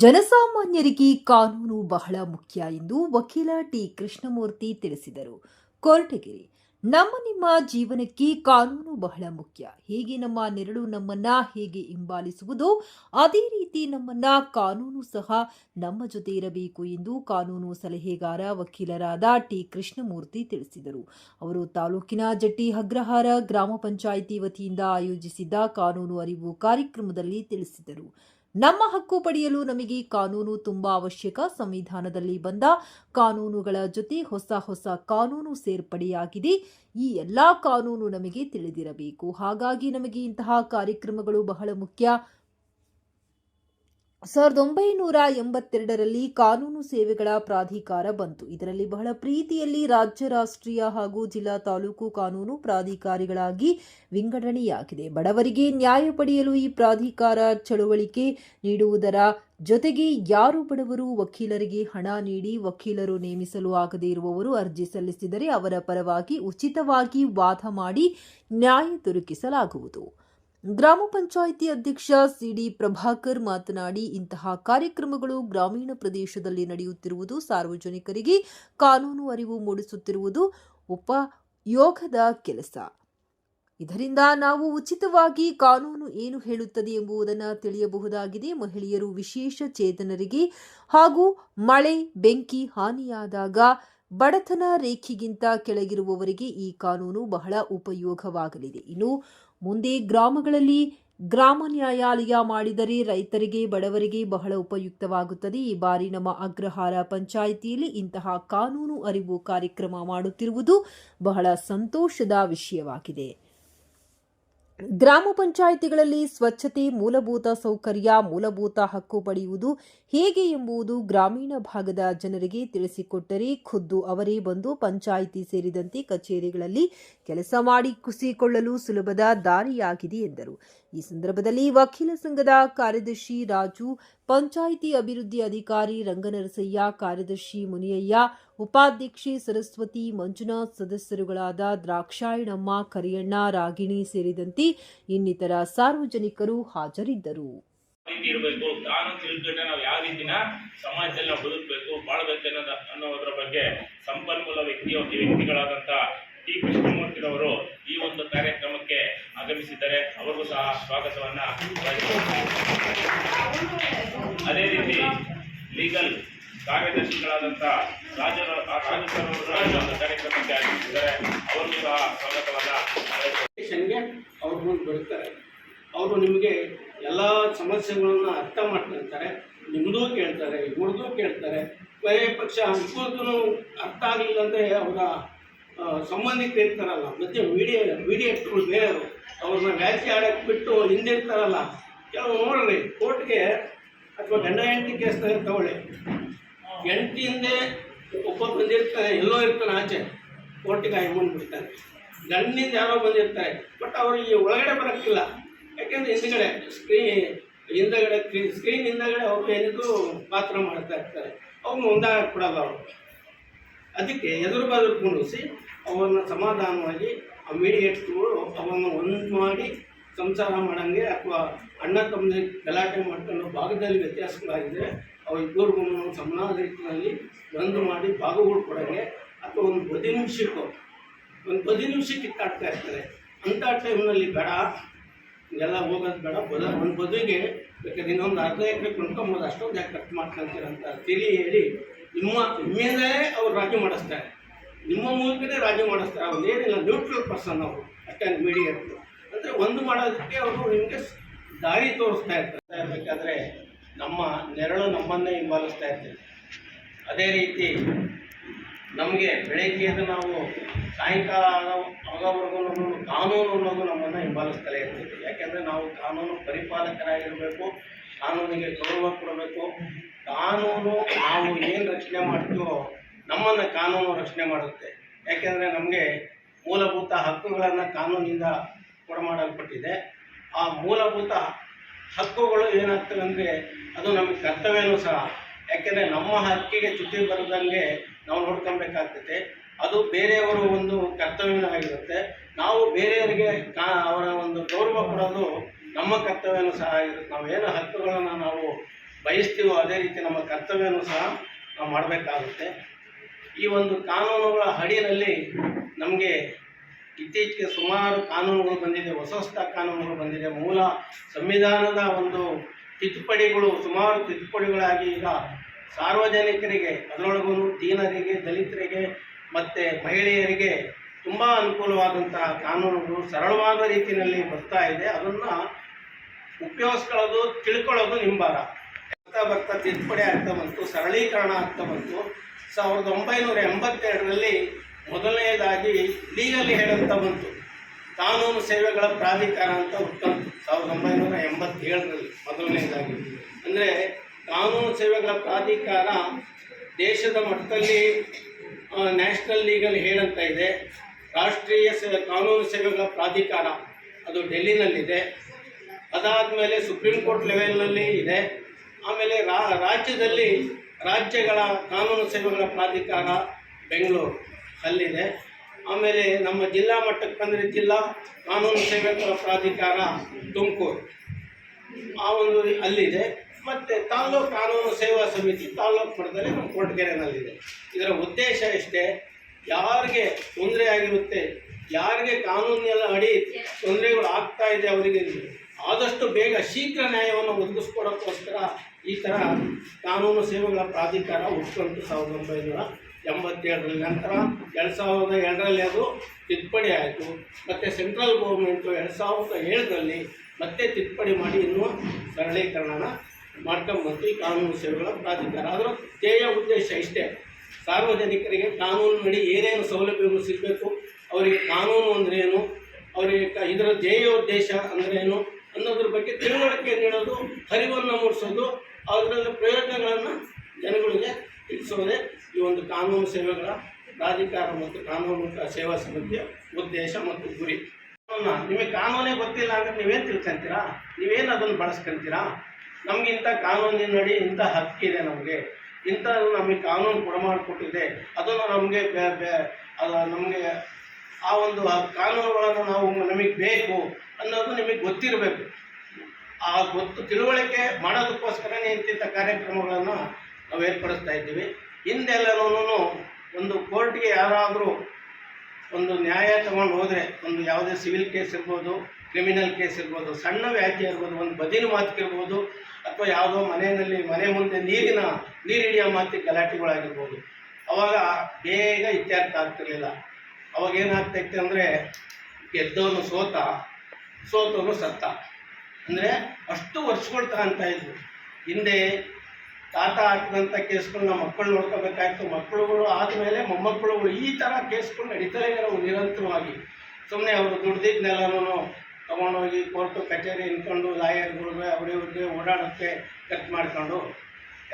ಜನಸಾಮಾನ್ಯರಿಗೆ ಕಾನೂನು ಬಹಳ ಮುಖ್ಯ ಎಂದು ವಕೀಲ ಟಿ ಕೃಷ್ಣಮೂರ್ತಿ ತಿಳಿಸಿದರು. ಕೊರಟಗೆರೆ, ನಮ್ಮ ನಿಮ್ಮ ಜೀವನಕ್ಕೆ ಕಾನೂನು ಬಹಳ ಮುಖ್ಯ. ಹೇಗೆ ನಮ್ಮ ನೆರಳು ನಮ್ಮನ್ನ ಹೇಗೆ ಹಿಂಬಾಲಿಸುವುದು ಅದೇ ರೀತಿ ನಮ್ಮನ್ನ ಕಾನೂನು ಸಹ ನಮ್ಮ ಜೊತೆ ಇರಬೇಕು ಎಂದು ಕಾನೂನು ಸಲಹೆಗಾರ ವಕೀಲರಾದ ಟಿ ಕೃಷ್ಣಮೂರ್ತಿ ತಿಳಿಸಿದರು. ಅವರು ತಾಲೂಕಿನ ಜಟ್ಟಿ ಅಗ್ರಹಾರ ಗ್ರಾಮ ಪಂಚಾಯಿತಿ ವತಿಯಿಂದ ಆಯೋಜಿಸಿದ್ದ ಕಾನೂನು ಅರಿವು ಕಾರ್ಯಕ್ರಮದಲ್ಲಿ ತಿಳಿಸಿದರು. ನಮ್ಮ ಹಕ್ಕು ಪಡೆಯಲು ನಮಗೆ ಕಾನೂನು ತುಂಬಾ ಅವಶ್ಯಕ. ಸಂವಿಧಾನದಲ್ಲಿ ಬಂದ ಕಾನೂನುಗಳ ಜೊತೆ ಹೊಸ ಹೊಸ ಕಾನೂನು ಸೇರ್ಪಡೆಯಾಗಿದೆ. ಈ ಎಲ್ಲಾ ಕಾನೂನು ನಮಗೆ ತಿಳಿದಿರಬೇಕು. ಹಾಗಾಗಿ ನಮಗೆ ಇಂತಹ ಕಾರ್ಯಕ್ರಮಗಳು ಬಹಳ ಮುಖ್ಯ. ಸಾವಿರದ ಒಂಬೈನೂರ ಎಂಬತ್ತೆರಡರಲ್ಲಿ ಕಾನೂನು ಸೇವೆಗಳ ಪ್ರಾಧಿಕಾರ ಬಂತು. ಇದರಲ್ಲಿ ಬಹಳ ಪ್ರೀತಿಯಲ್ಲಿ ರಾಜ್ಯ, ರಾಷ್ಟ್ರೀಯ ಹಾಗೂ ಜಿಲ್ಲಾ ತಾಲೂಕು ಕಾನೂನು ಪ್ರಾಧಿಕಾರಿಗಳಾಗಿ ವಿಂಗಡಣೆಯಾಗಿದೆ. ಬಡವರಿಗೆ ನ್ಯಾಯ ಪಡೆಯಲು ಈ ಪ್ರಾಧಿಕಾರ ಚಳುವಳಿಕೆ ನೀಡುವುದರ ಜೊತೆಗೆ ಯಾರು ಬಡವರು ವಕೀಲರಿಗೆ ಹಣ ನೀಡಿ ವಕೀಲರು ನೇಮಿಸಲು ಆಗದೇ ಇರುವವರು ಅರ್ಜಿ ಸಲ್ಲಿಸಿದರೆ ಅವರ ಪರವಾಗಿ ಉಚಿತವಾಗಿ ವಾದ ಮಾಡಿ ನ್ಯಾಯ ದೊರಕಿಸಲಾಗುವುದು. ಗ್ರಾಮ ಪಂಚಾಯಿತಿ ಅಧ್ಯಕ್ಷ ಸಿಡಿ ಪ್ರಭಾಕರ್ ಮಾತನಾಡಿ, ಇಂತಹ ಕಾರ್ಯಕ್ರಮಗಳು ಗ್ರಾಮೀಣ ಪ್ರದೇಶದಲ್ಲಿ ನಡೆಯುತ್ತಿರುವುದು ಸಾರ್ವಜನಿಕರಿಗೆ ಕಾನೂನು ಅರಿವು ಮೂಡಿಸುತ್ತಿರುವುದು ಉಪಯೋಗದ ಕೆಲಸ. ಇದರಿಂದ ನಾವು ಉಚಿತವಾಗಿ ಕಾನೂನು ಏನು ಹೇಳುತ್ತದೆ ಎಂಬುದನ್ನು ತಿಳಿಯಬಹುದಾಗಿದೆ. ಮಹಿಳೆಯರು ವಿಶೇಷ ಚೇತನರಿಗೆ ಹಾಗೂ ಮಳೆ, ಬೆಂಕಿ ಹಾನಿಯಾದಾಗ ಬಡತನ ರೇಖೆಗಿಂತ ಕೆಳಗಿರುವವರಿಗೆ ಈ ಕಾನೂನು ಬಹಳ ಉಪಯೋಗವಾಗಲಿದೆ. ಇನ್ನು ಮುಂದೆ ಗ್ರಾಮಗಳಲ್ಲಿ ಗ್ರಾಮ ನ್ಯಾಯಾಲಯ ಮಾಡಿದರೆ ರೈತರಿಗೆ, ಬಡವರಿಗೆ ಬಹಳ ಉಪಯುಕ್ತವಾಗುತ್ತದೆ. ಈ ಬಾರಿ ನಮ್ಮ ಅಗ್ರಹಾರ ಪಂಚಾಯಿತಿಯಲ್ಲಿ ಇಂತಹ ಕಾನೂನು ಅರಿವು ಕಾರ್ಯಕ್ರಮ ಮಾಡುತ್ತಿರುವುದು ಬಹಳ ಸಂತೋಷದ ವಿಷಯವಾಗಿದೆ. ಗ್ರಾಮ ಪಂಚಾಯಿತಿಗಳಲ್ಲಿ ಸ್ವಚ್ಛತೆ, ಮೂಲಭೂತ ಸೌಕರ್ಯ, ಮೂಲಭೂತ ಹಕ್ಕು ಪಡೆಯುವುದು ಹೇಗೆ ಎಂಬುದು ಗ್ರಾಮೀಣ ಭಾಗದ ಜನರಿಗೆ ತಿಳಿಸಿಕೊಟ್ಟರೆ ಖುದ್ದು ಅವರೇ ಬಂದು ಪಂಚಾಯಿತಿ ಸೇರಿದಂತೆ ಕಚೇರಿಗಳಲ್ಲಿ ಕೆಲಸ ಮಾಡಿ ಕುಸಿಕೊಳ್ಳಲು ಸುಲಭದ ದಾರಿಯಾಗಿದೆ ಎಂದರು. ಈ ಸಂದರ್ಭದಲ್ಲಿ ವಕೀಲ ಸಂಘದ ಕಾರ್ಯದರ್ಶಿ ರಾಜು ಪಂಚಾಯಿತಿ ಅಭಿವೃದ್ಧಿ ಅಧಿಕಾರಿ ರಂಗನರಸಯ್ಯ, ಕಾರ್ಯದರ್ಶಿ ಮುನಿಯಯ್ಯ, ಉಪಾಧ್ಯಕ್ಷೆ ಸರಸ್ವತಿ, ಮಂಜುನಾಥ್ ಸದಸ್ಯರುಗಳಾದ ದ್ರಾಕ್ಷಾಯಣಮ್ಮ, ಕರಿಯಣ್ಣ, ರಾಗಿಣಿ ಸೇರಿದಂತೆ ಇನ್ನಿತರ ಸಾರ್ವಜನಿಕರು ಹಾಜರಿದ್ದರು. ಇರಬೇಕು ಕಾನೂನು ತಿಳ್ಕೊಂಡ್ರೆ ನಾವು ಯಾವ ರೀತಿನ ಸಮಾಜದಲ್ಲಿ ನಾವು ಬದುಕಬೇಕು, ಬಾಳ್ಬೇಕು ಅನ್ನೋದ ಅನ್ನೋದ್ರ ಬಗ್ಗೆ ಸಂಪನ್ಮೂಲ ವ್ಯಕ್ತಿಯ ವ್ಯಕ್ತಿಗಳಾದಂಥ ಟಿ ಕೃಷ್ಣಮೂರ್ತಿರವರು ಈ ಒಂದು ಕಾರ್ಯಕ್ರಮಕ್ಕೆ ಆಗಮಿಸಿದ್ದಾರೆ. ಅವರಿಗೂ ಸಹ ಸ್ವಾಗತವನ್ನ ಅದೇ ರೀತಿ ಲೀಗಲ್ ಕಾರ್ಯದರ್ಶಿಗಳಾದಂಥ ರಾಜ ಒಂದು ಕಾರ್ಯಕ್ರಮಕ್ಕೆ ಆಗಮಿಸಿದ್ದಾರೆ. ಅವರಿಗೂ ಸಹ ಸ್ವಾಗತವನ್ನು ಅವ್ರು ಮುಂದೆ ಬರ್ತಾರೆ ಅವರು ನಿಮಗೆ ಎಲ್ಲ ಸಮಸ್ಯೆಗಳನ್ನು ಅರ್ಥ ಮಾಡ್ಕೊಳ್ತಾರೆ ನಿಮ್ಮದೂ ಕೇಳ್ತಾರೆ ಇವ್ರದ್ದು ಕೇಳ್ತಾರೆ. ಬೇರೆ ಪಕ್ಷ ಇಬ್ಬರದ್ದು ಅರ್ಥ ಆಗಲಿಲ್ಲ ಅಂದರೆ ಅವರ ಸಂಬಂಧಿಕರು ಇರ್ತಾರಲ್ಲ ಮತ್ತೆ ಮೀಡಿಯಾ ಮೀಡಿಯೇಟ್ಗಳು ಬೇರೆಯವರು, ಅವ್ರನ್ನ ವ್ಯಾಖ್ಯೆ ಆಡಕ್ಕೆ ಬಿಟ್ಟು ಹಿಂದಿರ್ತಾರಲ್ಲ ಕೆಲವು ನೋಡ್ರಿ, ಕೋರ್ಟ್ಗೆ ಅಥವಾ ಗಂಡ ಹೆಂಡತಿ ಕೇಸ್ನಾಗ ತಗೊಳ್ಳಿ ಹೆಂಡತಿಯಿಂದೇ ಒಬ್ಬ ಬಂದಿರ್ತಾನೆ ಎಲ್ಲೋ ಇರ್ತಾನೆ ಆಚೆ, ಕೋರ್ಟಿಗೆ ಆಯ್ಕೊಂಡು ಬಿಡ್ತಾನೆ ಗಂಡಿನಿಂದ ಯಾರೋ ಬಂದಿರ್ತಾರೆ, ಬಟ್ ಅವರು ಈ ಒಳಗಡೆ ಬರೋಕ್ಕಿಲ್ಲ. ಯಾಕೆಂದ್ರೆ ಹಿಂದ್ಗಡೆ ಸ್ಕ್ರೀನ್ ಹಿಂದಗಡೆ ಸ್ಕ್ರೀನ್ ಹಿಂದಗಡೆ ಅವರು ಏನಿದ್ರು ಪಾತ್ರ ಮಾಡ್ತಾ ಇರ್ತಾರೆ. ಅವ್ರು ಒಂದಾಗಕ್ಕೆ ಕೊಡಲ್ಲ ಅವರು. ಅದಕ್ಕೆ ಎದುರು ಬದುರು ಕುಂಡಿಸಿ ಅವರನ್ನ ಸಮಾಧಾನವಾಗಿ ಆ ಮೀಡಿಯೇಟ್ಸ್ಗಳು ಅವನ್ನ ಒಂದು ಮಾಡಿ ಸಂಸಾರ ಮಾಡಂಗೆ ಅಥವಾ ಅಣ್ಣ ತಮ್ಮದೇ ಗಲಾಟೆ ಮಾಡ್ಕೊಂಡು ಭಾಗದಲ್ಲಿ ವ್ಯತ್ಯಾಸಗಳಾಗಿದ್ದರೆ ಅವು ಇಬ್ಬರಿಗೂ ಸಮಾನ ರೀತಿಯಲ್ಲಿ ಬಂದು ಮಾಡಿ ಭಾಗಗಳು ಕೊಡೋಂಗೆ ಅಥವಾ ಒಂದು ಬದಿ ನಿಮಿಷಕ್ಕೂ, ಒಂದು ಬದಿ ನಿಮಿಷ ಕಿತ್ತಾಡ್ತಾ ಇರ್ತಾರೆ. ಅಂಥ ಟೈಮ್ನಲ್ಲಿ ಬೇಡ, ಎಲ್ಲ ಹೋಗೋದು ಬೇಡ. ಬದ, ಒಂದು ಬದುವಿಗೆ ಬೇಕಾದ್ರೆ ಇನ್ನೊಂದು ಅರ್ಧ ಎಕರೆ ಕೊಂಡ್ಕೊಂಬೋದು, ಅಷ್ಟೊಂದು ಯಾಕೆ ಕಟ್ ಮಾಡ್ಕೊಂತೀರ ಅಂತ ತಿಳಿ ಹೇಳಿ ನಿಮ್ಮ ನಿಮ್ಮಿಂದಲೇ ಅವ್ರು ರಾಜಿ ಮಾಡಿಸ್ತಾರೆ. ನಿಮ್ಮ ಮೂಲಕನೇ ರಾಜಿ ಮಾಡಿಸ್ತಾರೆ. ಅವ್ರು ಏನಿಲ್ಲ ನ್ಯೂಟ್ರಲ್ ಪರ್ಸನ್ ಅವರು. ಅಷ್ಟೇ ಮೀಡಿಯಾ ಅಂದರೆ ಒಂದು ಮಾಡೋದಕ್ಕೆ ಅವರು ನಿಮಗೆ ದಾರಿ ತೋರಿಸ್ತಾ ಇರ್ತಾರೆ. ಇರಬೇಕಾದ್ರೆ ನಮ್ಮ ನೆರಳು ನಮ್ಮನ್ನೇ ಹಿಂಬಾಲಿಸ್ತಾ ಇರ್ತೀವಿ. ಅದೇ ರೀತಿ ನಮಗೆ ಬೆಳಗ್ಗೆದ್ದು ನಾವು ಸಾಯಂಕಾಲ ಆಗೋ ಆಗೋವರೆಗೂ ಕಾನೂನು ಅನ್ನೋದು ನಮ್ಮನ್ನು ಹಿಂಬಾಲಿಸ್ತಲೇ ಇರ್ತದೆ. ಯಾಕೆಂದರೆ ನಾವು ಕಾನೂನು ಪರಿಪಾಲಕರಾಗಿರಬೇಕು, ಕಾನೂನಿಗೆ ಗೌರವ ಕೊಡಬೇಕು. ಕಾನೂನು ನಾವು ಏನು ರಕ್ಷಣೆ ಮಾಡ್ತೀವೋ ನಮ್ಮನ್ನು ಕಾನೂನು ರಕ್ಷಣೆ ಮಾಡುತ್ತೆ. ಯಾಕೆಂದರೆ ನಮಗೆ ಮೂಲಭೂತ ಹಕ್ಕುಗಳನ್ನು ಕಾನೂನಿಂದ ಕೊಡಮಾಡಲ್ಪಟ್ಟಿದೆ. ಆ ಮೂಲಭೂತ ಹಕ್ಕುಗಳು ಏನಾಗ್ತವೆ ಅಂದರೆ ಅದು ನಮಗೆ ಕರ್ತವ್ಯನೂ ಸಹ. ಯಾಕೆಂದರೆ ನಮ್ಮ ಹಕ್ಕಿಗೆ ಚ್ಯುತಿ ಬರದಂಗೆ ನಾವು ನೋಡ್ಕೊಬೇಕಾಗ್ತದೆ. ಅದು ಬೇರೆಯವರ ಒಂದು ಕರ್ತವ್ಯನೂ ಆಗಿರುತ್ತೆ. ನಾವು ಬೇರೆಯವರಿಗೆ ಕಾ, ಅವರ ಒಂದು ಗೌರವ ಕೊಡೋದು ನಮ್ಮ ಕರ್ತವ್ಯನೂ ಸಹ ಆಗಿರುತ್ತೆ. ಏನು ಹಕ್ಕುಗಳನ್ನು ನಾವು ಬಯಸ್ತೀವೋ ಅದೇ ರೀತಿ ನಮ್ಮ ಕರ್ತವ್ಯನೂ ಸಹ ನಾವು ಮಾಡಬೇಕಾಗುತ್ತೆ. ಈ ಒಂದು ಕಾನೂನುಗಳ ಅಡಿಯಲ್ಲಿ ನಮಗೆ ಇತ್ತೀಚೆಗೆ ಸುಮಾರು ಕಾನೂನುಗಳು ಬಂದಿದೆ ಹೊಸ ಹೊಸ ಕಾನೂನುಗಳು ಬಂದಿದೆ. ಮೂಲ ಸಂವಿಧಾನದ ಒಂದು ತಿದ್ದುಪಡಿಗಳು, ಸುಮಾರು ತಿದ್ದುಪಡಿಗಳಾಗಿ ಈಗ ಸಾರ್ವಜನಿಕರಿಗೆ ಅದರೊಳಗೂ ದೀನರಿಗೆ, ದಲಿತರಿಗೆ ಮತ್ತು ಮಹಿಳೆಯರಿಗೆ ತುಂಬ ಅನುಕೂಲವಾದಂತಹ ಕಾನೂನುಗಳು ಸರಳವಾದ ರೀತಿಯಲ್ಲಿ ಬರ್ತಾ ಇದೆ. ಅದನ್ನು ಉಪಯೋಗಿಸ್ಕೊಳ್ಳೋದು, ತಿಳ್ಕೊಳ್ಳೋದು ನಿಂಬಾರ. ಬರ್ತಾ ಬರ್ತಾ ತಿದ್ದುಪಡಿ ಆಗ್ತಾ ಬಂತು, ಸರಳೀಕರಣ ಆಗ್ತಾ ಬಂತು. ಸಾವಿರದ ಒಂಬೈನೂರ ಎಂಬತ್ತೆರಡರಲ್ಲಿ ಮೊದಲನೇದಾಗಿ ಲೀಗಲಿ ಹೇಳಂತ ಬಂತು ಕಾನೂನು ಸೇವೆಗಳ ಪ್ರಾಧಿಕಾರ ಅಂತ ಹುಟ್ಟಂತು ಸಾವಿರದ ಒಂಬೈನೂರ ಎಂಬತ್ತೇಳರಲ್ಲಿ ಮೊದಲನೇದಾಗಿ ಅಂದರೆ ಕಾನೂನು ಸೇವೆಗಳ ಪ್ರಾಧಿಕಾರ ದೇಶದ ಮಟ್ಟದಲ್ಲಿ ನ್ಯಾಷನಲ್ ಲೀಗಲ್ ಹೇಳಂತ ಇದೆ. ರಾಷ್ಟ್ರೀಯ ಸೇ, ಕಾನೂನು ಸೇವೆಗಳ ಪ್ರಾಧಿಕಾರ ಅದು ಡೆಲ್ಲಿನಲ್ಲಿದೆ. ಅದಾದಮೇಲೆ ಸುಪ್ರೀಂ ಕೋರ್ಟ್ ಲೆವೆಲ್ನಲ್ಲಿ ಇದೆ. ಆಮೇಲೆ ರಾಜ್ಯದಲ್ಲಿ ರಾಜ್ಯಗಳ ಕಾನೂನು ಸೇವೆಗಳ ಪ್ರಾಧಿಕಾರ ಬೆಂಗಳೂರು ಅಲ್ಲಿದೆ. ಆಮೇಲೆ ನಮ್ಮ ಜಿಲ್ಲಾ ಮಟ್ಟಕ್ಕೆ ಬಂದರೆ ಜಿಲ್ಲಾ ಕಾನೂನು ಸೇವೆಗಳ ಪ್ರಾಧಿಕಾರ ತುಮಕೂರು. ಆ ಒಂದು ಅಲ್ಲಿದೆ. ಮತ್ತು ತಾಲ್ಲೂಕು ಕಾನೂನು ಸೇವಾ ಸಮಿತಿ ತಾಲ್ಲೂಕು ಮಟ್ಟದಲ್ಲಿ ನಮ್ಮ ಕೊರಟಗೆರೆನಲ್ಲಿದೆ ಇದರ ಉದ್ದೇಶ ಇಷ್ಟೇ, ಯಾರಿಗೆ ತೊಂದರೆ ಆಗಿರುತ್ತೆ, ಯಾರಿಗೆ ಕಾನೂನಿನ ಅಡಿ ತೊಂದರೆಗಳು ಆಗ್ತಾ ಇದೆ ಅವರಿಗೆ, ಆದಷ್ಟು ಬೇಗ ಶೀಘ್ರ ನ್ಯಾಯವನ್ನು ಒದಗಿಸ್ಕೊಡೋಕ್ಕೋಸ್ಕರ ಈ ಥರ ಕಾನೂನು ಸೇವೆಗಳ ಪ್ರಾಧಿಕಾರ ಹುಟ್ಟುವಂಥ ಸಾವಿರದ ಒಂಬೈನೂರ ಎಂಬತ್ತೇಳರಲ್ಲಿ ನಂತರ ಎರಡು ಸಾವಿರದ ಎರಡರಲ್ಲಿ ಅದು ತಿದ್ದುಪಡಿ ಆಯಿತು. ಮತ್ತು ಸೆಂಟ್ರಲ್ ಗೌರ್ಮೆಂಟು ಎರಡು ಸಾವಿರದ ಏಳರಲ್ಲಿ ಮತ್ತೆ ತಿದ್ದುಪಡಿ ಮಾಡಿ ಇನ್ನೂ ಸರಳೀಕರಣನ ಮಾಡ್ಕೊಂಬಂತು ಈ ಕಾನೂನು ಸೇವೆಗಳ ಪ್ರಾಧಿಕಾರ. ಅದರ ಧ್ಯೇಯ ಉದ್ದೇಶ ಇಷ್ಟೇ. ಸಾರ್ವಜನಿಕರಿಗೆ ಕಾನೂನಿನಡಿ ಏನೇನು ಸೌಲಭ್ಯಗಳು ಸಿಗಬೇಕು, ಅವರಿಗೆ ಕಾನೂನು ಅಂದ್ರೇನು ಅವರಿಗೆ ಇದರ ಧ್ಯೇಯೋದ್ದೇಶ ಉದ್ದೇಶ ಏನು ಅನ್ನೋದ್ರ ಬಗ್ಗೆ ತಿಳುವಳಿಕೆ ನೀಡೋದು, ಹರಿವನ್ನು ಮೂಡಿಸೋದು ಅದರಲ್ಲಿ ಪ್ರಯೋಜನಗಳನ್ನು ಜನಗಳಿಗೆ ತಿಳಿಸೋದೇ ಈ ಒಂದು ಕಾನೂನು ಸೇವೆಗಳ ಪ್ರಾಧಿಕಾರ ಮತ್ತು ಕಾನೂನು ಸೇವಾ ಸಮಿತಿಯ ಉದ್ದೇಶ ಮತ್ತು ಗುರಿ. ನಿಮಗೆ ಕಾನೂನೇ ಗೊತ್ತಿಲ್ಲ ಅಂದರೆ ನೀವೇನು ತಿಳ್ಕೊಂತೀರಾ? ನೀವೇನು ಅದನ್ನು ಬಳಸ್ಕೊಂತೀರಾ? ನಮ್ಗೆ ಇಂಥ ಕಾನೂನಿನಡಿ ಇಂಥ ಹಕ್ಕಿದೆ ನಮಗೆ. ಇಂಥ ನಮಗೆ ಕಾನೂನು ಕೊಡಮಾಡಿಕೊಟ್ಟಿದೆ ಅದನ್ನು ನಮಗೆ ಅದು ನಮಗೆ ಆ ಒಂದು ಕಾನೂನುಗಳನ್ನು ನಾವು ನಮಗೆ ಬೇಕು ಅನ್ನೋದು ನಿಮಗೆ ಗೊತ್ತಿರಬೇಕು. ಆ ಗೊತ್ತು ತಿಳುವಳಿಕೆ ಮಾಡೋದಕ್ಕೋಸ್ಕರನೇ ಇಂತಿಂಥ ಕಾರ್ಯಕ್ರಮಗಳನ್ನು ನಾವು ಏರ್ಪಡಿಸ್ತಾ ಇದ್ದೀವಿ. ಹಿಂದೆಲ್ಲೂ ಒಂದು ಕೋರ್ಟ್ಗೆ ಯಾರಾದರೂ ಒಂದು ನ್ಯಾಯ ತಗೊಂಡು ಹೋದರೆ, ಒಂದು ಯಾವುದೇ ಸಿವಿಲ್ ಕೇಸ್ ಇರ್ಬೋದು, ಕ್ರಿಮಿನಲ್ ಕೇಸ್ ಇರ್ಬೋದು, ಸಣ್ಣ ವ್ಯಾಜ್ಯ ಇರ್ಬೋದು, ಒಂದು ಬದಿನ ಮಾತಿಗಿರ್ಬೋದು ಅಥವಾ ಯಾವುದೋ ಮನೆಯಲ್ಲಿ ಮನೆ ಮುಂದೆ ನೀರಿನ, ನೀರು ಹಿಡಿಯೋ ಮಾತಿಗೆ ಗಲಾಟೆಗಳಾಗಿರ್ಬೋದು. ಅವಾಗ ಬೇಗ ಇತ್ಯರ್ಥ ಆಗ್ತಿರ್ಲಿಲ್ಲ. ಅವಾಗ ಏನಾಗ್ತೈತೆ ಅಂದರೆ ಗೆದ್ದವನು ಸೋತ ಸೋತವನು ಸತ್ತ. ಅಂದರೆ ಅಷ್ಟು ವರ್ಷಗಳು ತಗೊಂತ ಇದ್ರು. ಹಿಂದೆ ತಾತ ಹಾಕಿದಂಥ ಕೇಸ್ಗಳು ನಮ್ಮ ಮಕ್ಕಳು ನೋಡ್ಕೋಬೇಕಾಯ್ತು. ಮಕ್ಕಳುಗಳು ಆದಮೇಲೆ ಮೊಮ್ಮಕ್ಕಳುಗಳು ಈ ಥರ ಕೇಸ್ಗಳು ನಡೀತಲೇ ಇರೋ ನಿರಂತರವಾಗಿ. ಸುಮ್ಮನೆ ಅವರು ದುಡ್ದಿದ್ದನ್ನೆಲ್ಲನೂ ತೊಗೊಂಡೋಗಿ ಕೋರ್ಟು, ಕಚೇರಿ ಇನ್ಕೊಂಡು ಲಾಯರ್ಗಳಿಗೆ ಅವ್ರಿಗೆ ಓಡಾಡೋಕ್ಕೆ ಖರ್ಚು ಮಾಡ್ಕೊಂಡು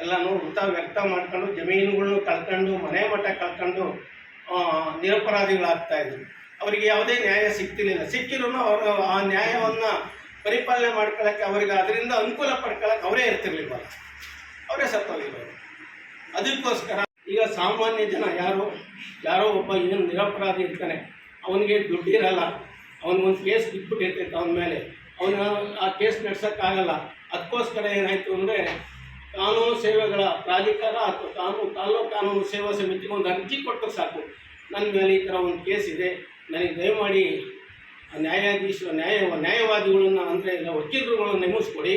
ಎಲ್ಲನೂ ಹುತ ವ್ಯಕ್ತ ಮಾಡ್ಕೊಂಡು ಜಮೀನುಗಳನ್ನು ಕಳ್ಕೊಂಡು, ಮನೆ ಮಠ ಕಳ್ಕೊಂಡು ನಿರಪರಾಧಿಗಳಾಗ್ತಾಯಿದ್ರು ಅವರಿಗೆ ಯಾವುದೇ ನ್ಯಾಯ ಸಿಗ್ತಿರ್ಲಿಲ್ಲ. ಸಿಕ್ಕಿರೂ ಅವರು ಆ ನ್ಯಾಯವನ್ನು ಪರಿಪಾಲನೆ ಮಾಡ್ಕೊಳ್ಳೋಕ್ಕೆ ಅವರಿಗೆ ಅದರಿಂದ ಅನುಕೂಲ ಪಡ್ಕೊಳ್ಳೋಕೆ ಅವರೇ ಇರ್ತಿರ್ಲಿಲ್ವಲ್ಲ ಅವರೇ ಸತ್ತೋಗಿರ್ಬೋದು ಅದಕ್ಕೋಸ್ಕರ ಈಗ ಸಾಮಾನ್ಯ ಜನ ಯಾರು, ಯಾರೋ ಒಬ್ಬ ಏನು ನಿರಪರಾಧಿ ಇರ್ತಾನೆ. ಅವನಿಗೆ ದುಡ್ಡಿರಲ್ಲ ಅವನಿಗೊಂದು ಕೇಸ್ ಬಿಟ್ಬಿಟ್ಟಿರ್ತೈತೆ ಅವನ ಮೇಲೆ. ಅವನ ಆ ಕೇಸ್ ನಡ್ಸೋಕ್ಕಾಗಲ್ಲ. ಅದಕ್ಕೋಸ್ಕರ ಏನಾಯಿತು ಅಂದರೆ ಕಾನೂನು ಸೇವೆಗಳ ಪ್ರಾಧಿಕಾರ ಅಥವಾ ಕಾನೂನು ತಾಲೂಕು ಕಾನೂನು ಸೇವಾ ಸಮಿತಿಗೆ ಒಂದು ಅರ್ಜಿ ಕೊಟ್ಟು ಸಾಕು. ನನ್ನ ಮೇಲೆ ಈ ಥರ ಒಂದು ಕೇಸ್ ಇದೆ. ನನಗೆ ದಯಮಾಡಿ ನ್ಯಾಯಾಧೀಶ, ನ್ಯಾಯ, ನ್ಯಾಯವಾದಿಗಳನ್ನ ಅಂದರೆ ಇಲ್ಲ ವಕೀಲರುಗಳನ್ನ ನೇಮಿಸ್ಕೊಡಿ.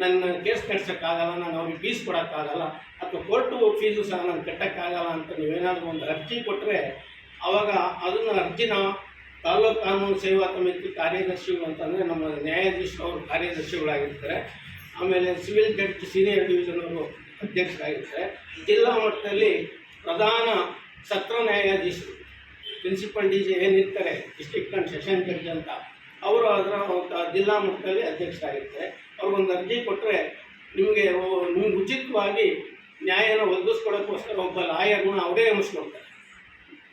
ನನ್ನ ಕೇಸ್ ನಡೆಸೋಕ್ಕಾಗಲ್ಲ ನಾನು ಅವ್ರಿಗೆ ಫೀಸ್ ಕೊಡೋಕ್ಕಾಗಲ್ಲ, ಅಥವಾ ಕೋರ್ಟು ಫೀಸು ಸಹ ನಾನು ಕಟ್ಟೋಕ್ಕಾಗಲ್ಲ ಅಂತ ನೀವೇನಾದರೂ ಒಂದು ಅರ್ಜಿ ಕೊಟ್ಟರೆ ಆವಾಗ ಅದನ್ನು ಅರ್ಜಿನ ತಾಲೂಕು ಕಾನೂನು ಸೇವಾ ಸಮಿತಿ ಕಾರ್ಯದರ್ಶಿಗಳು ಅಂತಂದರೆ ನಮ್ಮ ನ್ಯಾಯಾಧೀಶರು ಅವರು ಕಾರ್ಯದರ್ಶಿಗಳಾಗಿರ್ತಾರೆ. ಆಮೇಲೆ ಸಿವಿಲ್ ಜಡ್ಜ್ ಸೀನಿಯರ್ ಡಿವಿಷನ್ ಅವರು ಅಧ್ಯಕ್ಷರಾಗಿರ್ತಾರೆ. ಜಿಲ್ಲಾ ಮಟ್ಟದಲ್ಲಿ ಪ್ರಧಾನ ಸತ್ರ ನ್ಯಾಯಾಧೀಶರು. ಪ್ರಿನ್ಸಿಪಲ್ ಡಿ ಜಿ ಏನಿರ್ತಾರೆ ಡಿಸ್ಟ್ರಿಕ್ಟ್ ಅಂಡ್ ಸೆಷನ್ ಜಡ್ಜ್ ಅಂತ, ಅವರು ಅದರ ಜಿಲ್ಲಾ ಮಟ್ಟದಲ್ಲಿ ಅಧ್ಯಕ್ಷರಾಗಿರ್ತಾರೆ. ಅವ್ರಿಗೊಂದು ಅರ್ಜಿ ಕೊಟ್ಟರೆ ನಿಮಗೆ ನಿಮ್ಗೆ ಉಚಿತವಾಗಿ ನ್ಯಾಯನ ಒದಗಿಸ್ಕೊಡೋಕ್ಕೋಸ್ಕರ ಒಬ್ಬ ಲಾಯರ್ನ ಅವರೇ ನೇಮಿಸ್ಕೊಡ್ತಾರೆ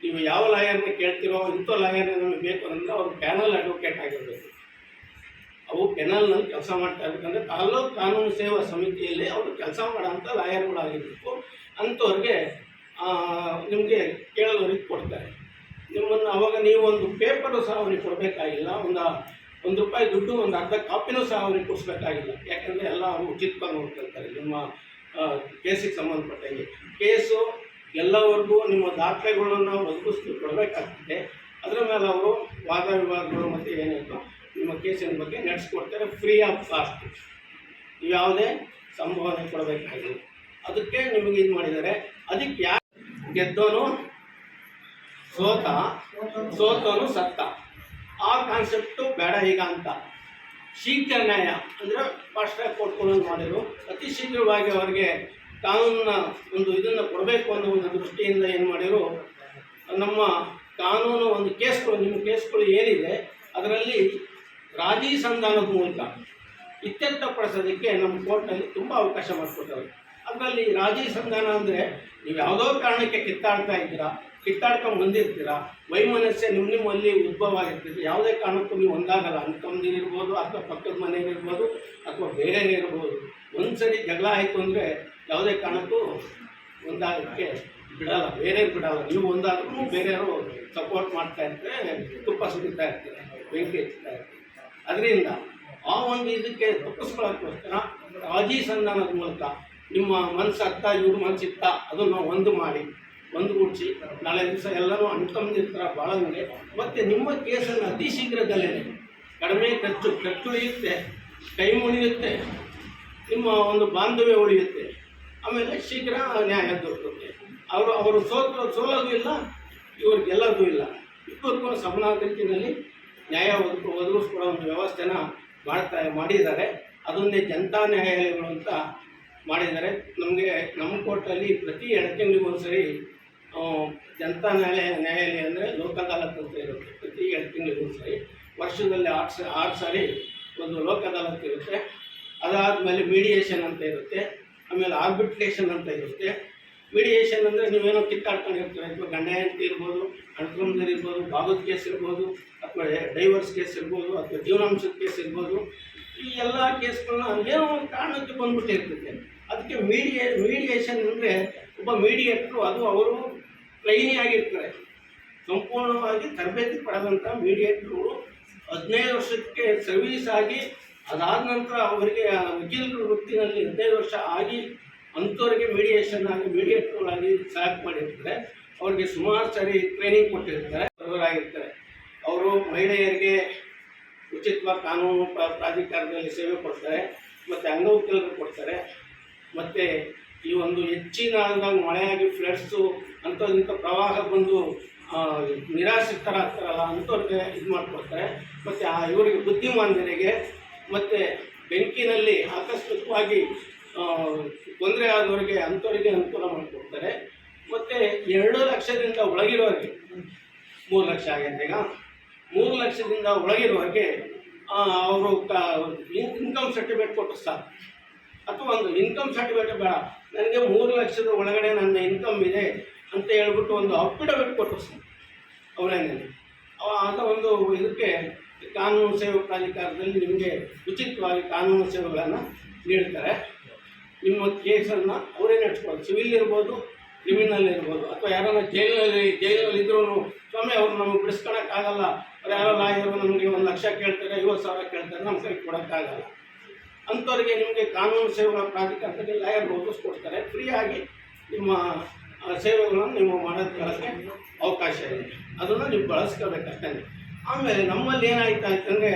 ನೀವು ಯಾವ ಲಾಯರ್ನ ಕೇಳ್ತಿರೋ ಇಂಥ ಲಾಯರ್ನ ನಮಗೆ ಬೇಕು ಅಂದರೆ ಅವ್ರು ಪ್ಯಾನಲ್ ಅಡ್ವೊಕೇಟ್ ಆಗಿರಬೇಕು. ಅವು ಪೆನಲ್ನಲ್ಲಿ ಕೆಲಸ ಮಾಡ್ತಾ ಇರ್ಬೇಕಂದ್ರೆ ತಾಲೂಕು ಕಾನೂನು ಸೇವಾ ಸಮಿತಿಯಲ್ಲಿ ಅವರು ಕೆಲಸ ಮಾಡೋಂಥ ಲಾಯರ್ಗಳಾಗಿರಬೇಕು. ಅಂಥವ್ರಿಗೆ ನಿಮಗೆ ಕೇಳೋರಿಗೆ ಕೊಡ್ತಾರೆ. ನಿಮ್ಮನ್ನು ಅವಾಗ ನೀವು ಒಂದು ಪೇಪರು ಸಹ ಅವ್ರಿಗೆ ಕೊಡಬೇಕಾಗಿಲ್ಲ. ಒಂದು ಒಂದು ರೂಪಾಯಿ ದುಡ್ಡು, ಒಂದು ಅರ್ಧ ಕಾಪಿನೂ ಸಹ ಅವ್ರಿಗೆ ಕೊಡಿಸ್ಬೇಕಾಗಿಲ್ಲ. ಯಾಕಂದರೆ ಎಲ್ಲ ಅವರು ಉಚಿತವಾಗಿ ನೋಡ್ಕೊಳ್ತಾರೆ. ನಿಮ್ಮ ಕೇಸಿಗೆ ಸಂಬಂಧಪಟ್ಟಂಗೆ. ಕೇಸು ಎಲ್ಲವರೆಗೂ ನಿಮ್ಮ ದಾಖಲೆಗಳನ್ನು ಒದಗಿಸಿ ಕೊಡಬೇಕಾಗ್ತದೆ. ಅದರ ಮೇಲೆ ಅವರು ವಾದ ವಿವಾದಗಳು ಮತ್ತು ಏನೇನು ನಿಮ್ಮ ಕೇಸಿನ ಬಗ್ಗೆ ನಡೆಸ್ಕೊಡ್ತಾರೆ ಫ್ರೀ ಆಫ್ ಕಾಸ್ಟ್ ಯಾವುದೇ ಸಂಭಾವನೆ ಕೊಡಬೇಕಾಗಿಲ್ಲ. ಅದಕ್ಕೆ ನಿಮಗೆ ಇದು ಮಾಡಿದ್ದಾರೆ. ಅದಕ್ಕೆ ಯಾರು ಗೆದ್ದೋನು ಸೋತ ಸೋತನು ಸತ್ತ ಆ ಕಾನ್ಸೆಪ್ಟು ಬೇಡ ಈಗ ಅಂತ. ಶೀಘ್ರ ನ್ಯಾಯ ಅಂದರೆ ಫಾಸ್ಟ್ ಟ್ರ್ಯಾಕ್ ಕೊಟ್ಕೊಳ್ಳೋದು ಮಾಡಿದ್ರು. ಅತಿ ಶೀಘ್ರವಾಗಿ ಅವರಿಗೆ ಕಾನೂನಿನ ಒಂದು ಇದನ್ನು ಕೊಡಬೇಕು ಅನ್ನೋ ಒಂದು ದೃಷ್ಟಿಯಿಂದ ಏನು ಮಾಡಿದ್ರು? ನಮ್ಮ ಕಾನೂನು ಒಂದು ಕೇಸ್ಗಳು, ನಿಮ್ಮ ಕೇಸ್ಗಳು ಏನಿದೆ, ಅದರಲ್ಲಿ ರಾಜಿ ಸಂಧಾನದ ಮೂಲಕ ಇತ್ಯರ್ಥಪಡಿಸೋದಕ್ಕೆ ನಮ್ಮ ಕೋರ್ಟಲ್ಲಿ ತುಂಬ ಅವಕಾಶ ಮಾಡಿಕೊಟ್ಟರು ಅದರಲ್ಲಿ ರಾಜಿ ಸಂಧಾನ ಅಂದರೆ ನೀವು ಯಾವುದೋ ಕಾರಣಕ್ಕೆ ಕಿತ್ತಾಡ್ತಾ ಇದ್ದೀರಾ ಕಿತ್ತಾಡ್ಕೊಂಡು ಬಂದಿರ್ತೀರ? ವೈಮನಸ್ಸೆ ನಿಮ್ಮ ನಿಮ್ಮಲ್ಲಿ ಉದ್ಭವ ಆಗಿರ್ತದೆ ಯಾವುದೇ ಕಾರಣಕ್ಕೂ ನೀವು ಒಂದಾಗಲ್ಲ. ಅಂತಂದಿರ್ಬೋದು ಅಥವಾ ಪಕ್ಕದ ಮನೆಯಲ್ಲಿರ್ಬೋದು ಅಥವಾ ಬೇರೆ ಇರ್ಬೋದು. ಒಂದು ಸರಿ ಜಗಳ ಆಯಿತು ಅಂದರೆ ಯಾವುದೇ ಕಾರಣಕ್ಕೂ ಒಂದಾಗಕ್ಕೆ ಬಿಡಲ್ಲ. ಬೇರೆ ಬಿಡಲ್ಲ. ನೀವು ಒಂದಾದ್ರೂ ಬೇರೆಯವರು ಸಪೋರ್ಟ್ ಮಾಡ್ತಾ ಇರ್ತಾರೆ, ತುಪ್ಪ ಸುರಿತಾ ಇರ್ತಾರೆ, ಬೆಂಕಿ ಹಚ್ತಾ ಅದರಿಂದ ಆ ಒಂದು ಇದಕ್ಕೆ ತಪ್ಪಿಸ್ಕೊಳ್ಳೋಕ್ಕೋಸ್ಕರ ರಾಜೀ ಸಂಧಾನದ ಮೂಲಕ ನಿಮ್ಮ ಮನಸ್ಸತ್ತ ಇವ್ರ ಮನಸ್ಸಿತ್ತ ಅದನ್ನು ಒಂದು ಮಾಡಿ. ಒಂದುಗೂಡಿಸಿ ನಾಳೆ ದಿವಸ ಎಲ್ಲರೂ ಭಾಳ ಬಾಳಂಗೆ. ಮತ್ತು ನಿಮ್ಮ ಕೇಸನ್ನು ಅತಿ ಶೀಘ್ರದಲ್ಲೇ ಕಡಿಮೆ ಖರ್ಚು ಖರ್ಚು ಉಳಿಯುತ್ತೆ ಟೈಮ್ ಉಳಿಯುತ್ತೆ ನಿಮ್ಮ ಒಂದು ಬಾಂಧವ್ಯ ಉಳಿಯುತ್ತೆ. ಆಮೇಲೆ ಶೀಘ್ರ ನ್ಯಾಯ ದೊರಕುತ್ತೆ. ಅವರು ಅವರು ಸೋತ್ರ ಸೋಲೋದು ಇಲ್ಲ ಇವ್ರು ಗೆಲ್ಲೋದು ಇಲ್ಲ. ಇಬ್ಬರಿಗೂ ಸಮಾನ ರೀತಿಯಲ್ಲಿ ನ್ಯಾಯ ಒದಗಿ ಒದಗಿಸ್ಕೊಡೋ ಒಂದು ವ್ಯವಸ್ಥೆನ ಮಾಡ್ತಾ ಮಾಡಿದ್ದಾರೆ. ಅದೊಂದೇ ಜನತಾ ನ್ಯಾಯಾಲಯಗಳು ಅಂತ ಮಾಡಿದ್ದಾರೆ. ನಮಗೆ ನಮ್ಮ ಕೋರ್ಟಲ್ಲಿ ಪ್ರತಿ ಎರಡು ತಿಂಗಳಿಗೊಂದು ಆ, ಜನತಾ ನ್ಯಾಯಾಲಯ ನ್ಯಾಯಾಲಯ ಅಂದರೆ ಲೋಕ ಅದಾಲತ್ ಅಂತ ಇರುತ್ತೆ. ಪ್ರತಿ ಎರಡು ತಿಂಗಳಿಗೆ ಒಂದು ಸಾರಿ, ವರ್ಷದಲ್ಲಿ ಆರು ಸ, ಆರು ಸಾರಿ ಒಂದು ಲೋಕ ಅದಾಲತ್ ಇರುತ್ತೆ. ಅದಾದಮೇಲೆ ಮೀಡಿಯೇಷನ್ ಅಂತ ಇರುತ್ತೆ. ಆಮೇಲೆ ಆರ್ಬಿಟ್ರೇಷನ್ ಅಂತ ಇರುತ್ತೆ. ಮೀಡಿಯೇಷನ್ ಅಂದರೆ ನೀವೇನೋ ಕಿತ್ತಾಡ್ಕೊಂಡಿರ್ತೀರ ಅಥವಾ ಗಂಡ ಹೆಂಡತಿ ಇರ್ಬೋದು ಅಣ್ತಂದಿರ್ ಇರ್ಬೋದು ಭಾಗದ ಕೇಸ್ ಇರ್ಬೋದು, ಅಥವಾ ಡೈವರ್ಸ್ ಕೇಸ್ ಇರ್ಬೋದು, ಅಥವಾ ಜೀವನಾಂಶದ ಕೇಸ್ ಇರ್ಬೋದು. ಈ ಎಲ್ಲ ಕೇಸ್ಗಳನ್ನ ಏನೋ ಒಂದು ಕಾರಣಕ್ಕೆ ಬಂದ್ಬಿಟ್ಟಿರ್ತದೆ. ಅದಕ್ಕೆ ಮೀಡಿಯೇ ಮೀಡಿಯೇಷನ್ ಅಂದರೆ ಒಬ್ಬ ಮೀಡಿಯೇಟ್ರು ಅದು ಅವರು ಟ್ರೈನಿ ಆಗಿರ್ತಾರೆ. ಸಂಪೂರ್ಣವಾಗಿ ತರಬೇತಿ ಪಡೆದಂಥ ಮೀಡಿಯೇಟ್ರುಗಳು ಹದಿನೈದು ವರ್ಷಕ್ಕೆ ಸರ್ವೀಸ್ ಆಗಿ ಅದಾದ ನಂತರ ಅವರಿಗೆ ವಕೀಲರ ವೃತ್ತಿನಲ್ಲಿ ಹದಿನೈದು ವರ್ಷ ಆಗಿ ಅಂಥವ್ರಿಗೆ ಮೀಡಿಯೇಷನ್ ಆಗಿ ಮೀಡಿಯೇಟ್ಗಳಾಗಿ ಸೆಲೆಕ್ಟ್ ಮಾಡಿರ್ತಾರೆ. ಅವರಿಗೆ ಸುಮಾರು ಸರಿ ಟ್ರೈನಿಂಗ್ ಕೊಟ್ಟಿರ್ತಾರೆ. ಅವರಾಗಿರ್ತಾರೆ ಅವರು ಮಹಿಳೆಯರಿಗೆ ಉಚಿತವಾಗಿ ಕಾನೂನು ಪ್ರ- ಪ್ರಾಧಿಕಾರದಲ್ಲಿ ಸೇವೆ ಕೊಡ್ತಾರೆ. ಮತ್ತು ಅಂಗವಕೀಲರು ಕೊಡ್ತಾರೆ. ಮತ್ತು ಈ ಒಂದು ಹೆಚ್ಚಿನ ಮಳೆಯಾಗಿ ಫ್ಲಡ್ಸು ಅಂಥದ್ದಿಂಥ ಪ್ರವಾಹ ಬಂದು ನಿರಾಶ್ರಿತರಾಗ್ತಾರಲ್ಲ ಅಂಥವ್ರಿಗೆ ಇದು ಮಾಡಿಕೊಡ್ತಾರೆ. ಮತ್ತು ಆ ಇವರಿಗೆ ಬುದ್ಧಿಮಾಂದ್ಯರಿಗೆ, ಮತ್ತು ಬೆಂಕಿನಲ್ಲಿ ಆಕಸ್ಮಿಕವಾಗಿ ತೊಂದರೆ ಆದವರಿಗೆ ಅಂಥವರಿಗೆ ಅನುಕೂಲ ಮಾಡಿಕೊಡ್ತಾರೆ. ಮತ್ತು ಎರಡು ಲಕ್ಷದಿಂದ ಒಳಗಿರೋರಿಗೆ, ಮೂರು ಲಕ್ಷ ಆಗಿದೆ ಈಗ, ಮೂರು ಲಕ್ಷದಿಂದ ಒಳಗಿರುವಾಗೆ ಅವರು ಕ ಇನ್ಕಮ್ ಸರ್ಟಿಫಿಕೇಟ್ ಕೊಟ್ಟು ಸಾಕು. ಅಥವಾ ಒಂದು ಇನ್ಕಮ್ ಸರ್ಟಿಫಿಕೇಟ್ ಬೇಡ. ನನಗೆ ಮೂರು ಲಕ್ಷದ ಒಳಗಡೆ ನನ್ನ ಇನ್ಕಮ್ ಇದೆ ಅಂತ ಹೇಳ್ಬಿಟ್ಟು ಒಂದು ಅಫಿಡವಿಟ್ ಕೊಟ್ಟರು ಸರ್ ಅವರೇನಲ್ಲಿ ಆದ ಒಂದು ಇದಕ್ಕೆ ಕಾನೂನು ಸೇವೆ ಪ್ರಾಧಿಕಾರದಲ್ಲಿ ನಿಮಗೆ ಉಚಿತವಾಗಿ ಕಾನೂನು ಸೇವೆಗಳನ್ನು ನೀಡ್ತಾರೆ. ನಿಮ್ಮ ಕೇಸನ್ನು ಅವರೇ ನಡೆಸ್ಬೋದು ಸಿವಿಲ್ ಇರ್ಬೋದು ಕ್ರಿಮಿನಲ್ ಇರ್ಬೋದು, ಅಥವಾ ಯಾರನ್ನ ಜೈಲಿನಲ್ಲಿ ಜೈಲಲ್ಲಿ ಇದ್ರೂ ಸ್ವಾಮಿ ಅವ್ರು ನಮಗೆ ಬಿಡಿಸ್ಕೊಳಕ್ಕಾಗಲ್ಲ. ಅವ್ರು ಯಾರೋ ಲಾಯರು ನಮಗೆ ಒಂದು ಲಕ್ಷ ಕೇಳ್ತಾರೆ, ಐವತ್ತು ಸಾವಿರ ಕೇಳ್ತಾರೆ ನಮ್ಮ ಕೈ ಕೊಡೋಕ್ಕಾಗಲ್ಲ. ಅಂಥವ್ರಿಗೆ ನಿಮಗೆ ಕಾನೂನು ಸೇವೆಗಳ ಪ್ರಾಧಿಕಾರದಲ್ಲಿ ಲಾಯರ್ ಒದಗಿಸ್ಕೊಡ್ತಾರೆ ಫ್ರೀಯಾಗಿ ನಿಮ್ಮ ಸೇವೆಗಳನ್ನು ನೀವು ಮಾಡೋದಕ್ಕೆ ಅವಕಾಶ ಇದೆ. ಅದನ್ನು ನೀವು ಬಳಸ್ಕೋಬೇಕಷ್ಟೇ. ಆಮೇಲೆ ನಮ್ಮಲ್ಲಿ ಏನಾಯ್ತು ಅಂತಂದರೆ